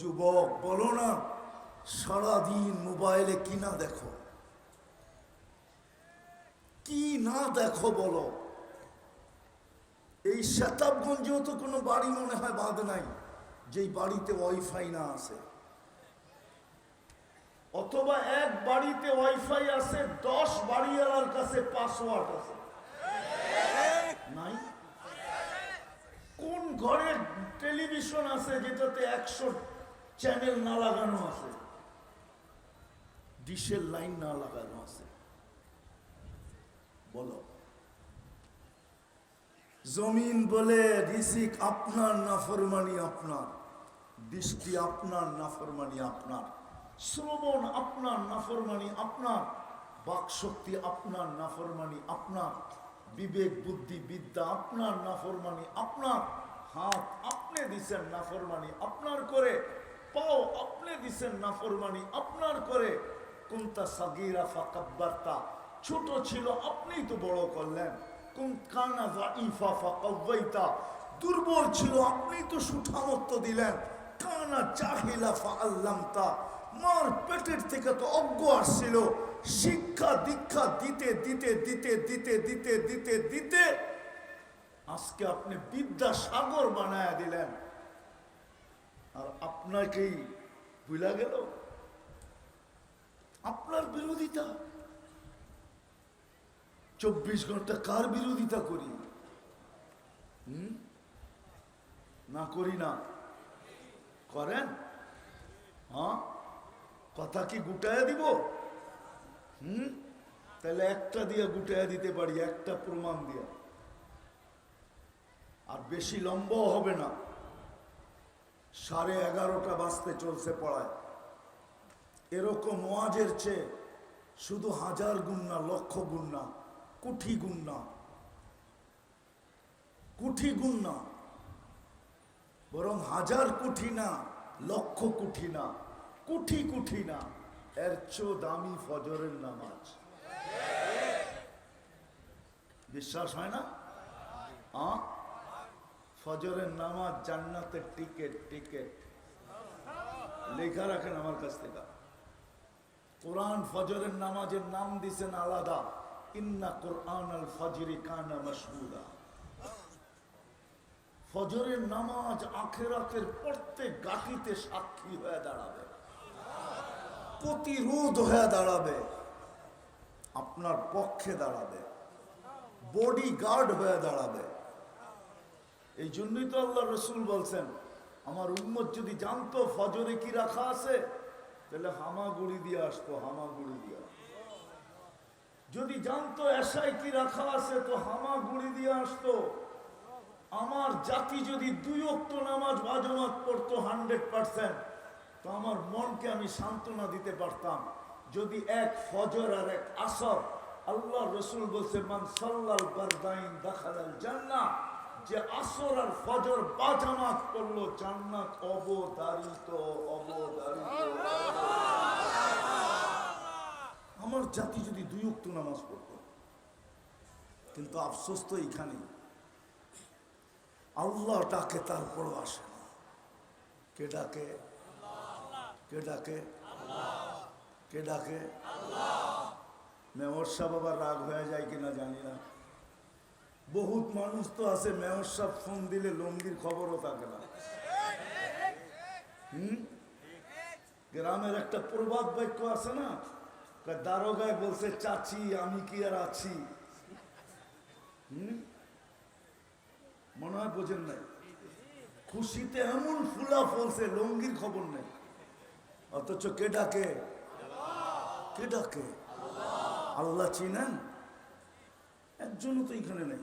যুবক, বলো না, সারাদিন মোবাইলে কি না দেখো? কি না দেখো বলো? এই শতাবগঞ্জেও তো কোনো বাড়ি মনে হয় বাঁধ নাই, যেই বাড়িতে ওয়াইফাই না আছে। অথবা এক বাড়িতে ওয়াইফাই আছে, দশ বাড়িওয়ালার কাছে পাসওয়ার্ড আছে। নাই? কোন ঘরে টেলিভিশন আছে যেটাতে একশো চ্যানেল না লাগানো আছে। ডিশের লাইন না লাগানো আছে। বলো। জমিন বলে রিজিক আপনার, নাফরমানি আপনার। দৃষ্টি আপনার, নাফরমানি আপনার। শ্রবণ আপনার, নাফরমানি আপনার। বাকশক্তি আপনার, নাফরমানি আপনার। বিবেক, বুদ্ধি, বিদ্যা আপনার, নাফরমানি আপনার। হাত আপনি দিছেন নাফরমানি আপনার করে। পাও, আপনি দিছেন নাফরমানি, আপনার করে। কোনটা সাগিরা ফাকাব্বারতা, ছোট ছিল, আপনিই তো বড় করলেন। কোন কানা জাইফা ফাকাওয়াইতা, দুর্বল ছিল, আপনিই তো সুঠামত্ব দিলেন। কানা চাহিলা ফাআল্লামতা, মার পেটের থেকে তো অজ্ঞ আসছিল। শিক্ষা দীক্ষা দিতে দিতে দিতে দিতে দিতে দিতে দিতে, আজকে আপনি বিদ্যা সাগর বানায় দিলেন। আর আপনাকেই ভুলা গেল? আপনার বিরোধিতা? চব্বিশ ঘণ্টা কার বিরোধিতা করি? না করি না। করেন? হ্যাঁ? কথা কি গুটায় দিব? হুম? তাহলে একটা দিয়ে গুটায় দিতে পারি, একটা প্রমাণ দিয়া। আর বেশি লম্বাও হবে না। সাড়ে এগারোটা বাজতে চলছে পড়ায়। এরকম ওয়াজের চেয়ে শুধু হাজার গুণ না, লক্ষ গুণ না, কুঠি গুণ না। কুঠি গুণ না, বরং হাজার কুঠি না, লক্ষ কুঠি না, কুঠি কুঠি না, এর চো দামি ফজরের নামাজ। বিশ্বাস হয় না? আ? ফজরের নামাজ জান্নাতের টিকেট টিকেট। লেখা রাখেন আমার কাছ থেকে। কোরআন ফজরের নামাজের নাম দিছেন আলাদা। ইন্না কোরআন আল ফজরি কানা মশহুদা। ফজরের নামাজ আখের আখেরাতের প্রত্যেক গাঠিতে সাক্ষী হয়ে দাঁড়াবে। প্রতিরোধ হয়ে দাঁড়াবে। আপনার পক্ষে দাঁড়াবে। বডি গার্ড হয়ে দাঁড়াবে। এই জন্যই তো আল্লাহ রসুল বলছেন, আমার উম্মত যদি জানতো ফজরে কি রাখা আছে, তাহলে হামাগুড়ি দিয়ে আসতো হামাগুড়ি দিয়ে। যদি জানতো এসাই কি রাখা আছে, তো হামাগুড়ি দিয়ে আসতো। আমার জাতি যদি দুই অক্ত নামাজ বাজমাত পড়তো হান্ড্রেড পার্সেন্ট, তো আমার মনকে আমি সান্ত্বনা দিতে পারতাম। যদি এক ফজর আর এক আসর, আল্লাহ রসুল বলছে, মান সাল্লাল বারদাইন দাখালাল জান্নাহ। যে আসর আর ফজর বাজামাত করল জান্নাত অবদারিত অবদারিত আমার জাতি যদি দুই উক্ত নামাজ পড়তো, কিন্তু আফসোস তো এইখানেই। আল্লাহ ডাকে, তারপরও আসে না। কে ডাকে? কে ডাকে? কে ডাকে? মেয়র সাহেব আবার রাগ হয়ে যায় কিনা জানি না। বহুত মানুষ তো আছে, মেয়র সাহেব ফোন দিলে লঙ্গির খবরও থাকে না। হুম? গ্রামের একটা প্রবাদ বাক্য আছে না? দারোগায় বলছে, চাচি, আমি কি আর আছি? মনে হয় বোঝেন নাই। খুশিতে এমন ফুলা ফলছে, লঙ্গির খবর নেই। অথচ কে ডাকে? কে ডাকে? আল্লাহ চিনেন? একজনও তো এখানে নেই।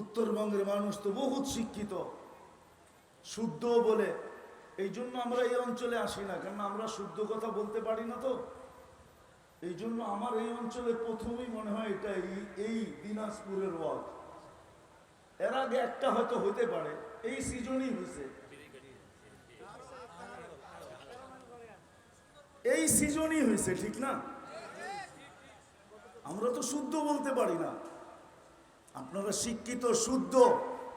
উত্তরবঙ্গের মানুষ তো বহুত শিক্ষিত। শুদ্ধ বলে। এই জন্য আমরা এই অঞ্চলে আসি না কারণ আমরা শুদ্ধ কথা বলতে পারি না তো। এই জন্য আমার এই অঞ্চলে প্রথমেই মনে হয় এটা এই এই দিনাজপুরের ওয়াজ এর আগে একটা হয়তো হতে পারে, এই সিজনই হয়েছে এই সিজনই হয়েছে ঠিক না? আমরা তো শুদ্ধ বলতে পারি না। আপনারা শিক্ষিত, শুদ্ধ,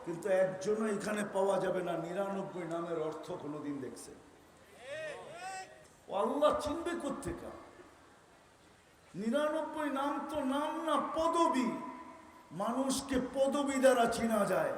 কিন্তু একজনও এখানে পাওয়া যাবে না। নিরানব্বই নামের অর্থ কোনোদিন দেখছে আল্লাহ চিনবে কোথেকা নিরানব্বই নাম তো নাম না, পদবী। মানুষকে পদবী দ্বারা চিনা যায়।